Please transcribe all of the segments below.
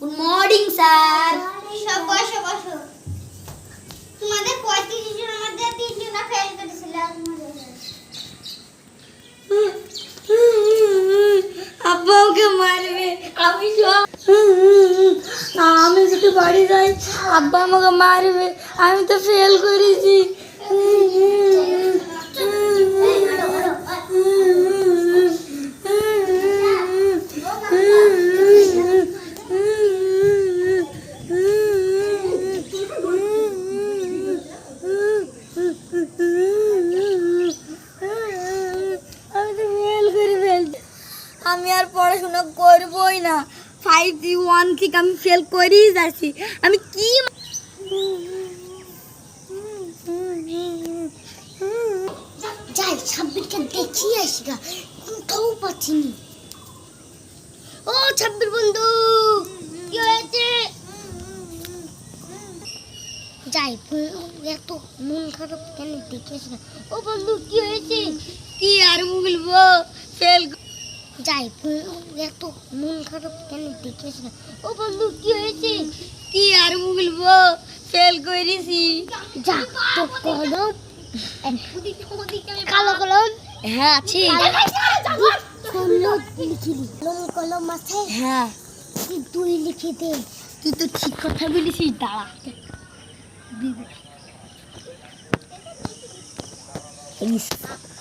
Good morning sir সব বসো বসো। তোমাদের পঁয়ত্রিশ জনের মধ্যে তিনজনা ফেল করেছিল আর তোমাদের আব্বা ওকে মারবে। আমি সব আমি যদি বাড়ি যাই আব্বা আমাকে মারবে। আমি তো ফেল করেছি। আমি আর পড়াশোনা করবই না। ফাইভ জি ওয়ান থেকে আমি ফেল করেই যাচ্ছি। আমি কি যাই ছাব্বিরকে দেখিয়ে আসি গা। কোথাও পাচ্ছিনি ও ছাব্বির বন্ধু কি হয়েছে? যাই এত মন খারাপ কেন দেখে আসি না ও বন্ধু কি হয়েছে? কি আর বলব? ফেল যাই এত মন খারাপ কেন দেখে না ও বন্ধু কি হয়েছে? কি আর বলব? ফেল করেছি। যা তো কলম। কালো কলম? হ্যাঁ আছে। কলম লিখিলি কলম আছে? হ্যাঁ। তুই লিখে দে। তুই তো ঠিক কথা বলেছিস দাঁড়া।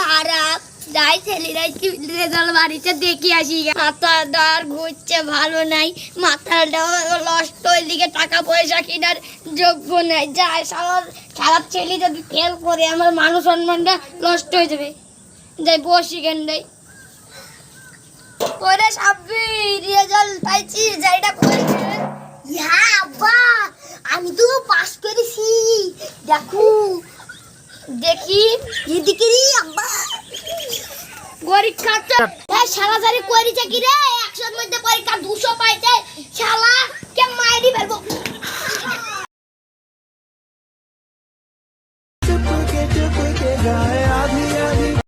খারাপ যাই বাড়িতে দেখে আসি গা। মাথাটা ঘুরছে ভালো নাই মাথাটা নষ্ট ওইদিকে টাকা পয়সা কেনার যোগ্য নাই যাই সারা সারা ছেলে যদি ফেল করে আমার মানুষ সম্মানটা নষ্ট হয়ে যাবে যাই বসি কেন ওরে সাব্বি রেজাল্ট পাইছি যাইটা করেছে ইয়া আব্বা আমি তো পাস করেছি দেখো দেখি এদিকে আব্বা পরীক্ষাটা এই শালা জারি করেছে কি রে একশোর মধ্যে পরীক্ষা দুশো পাইছে শালা কে মাইরি ফেলবো चुप के चुप के गाए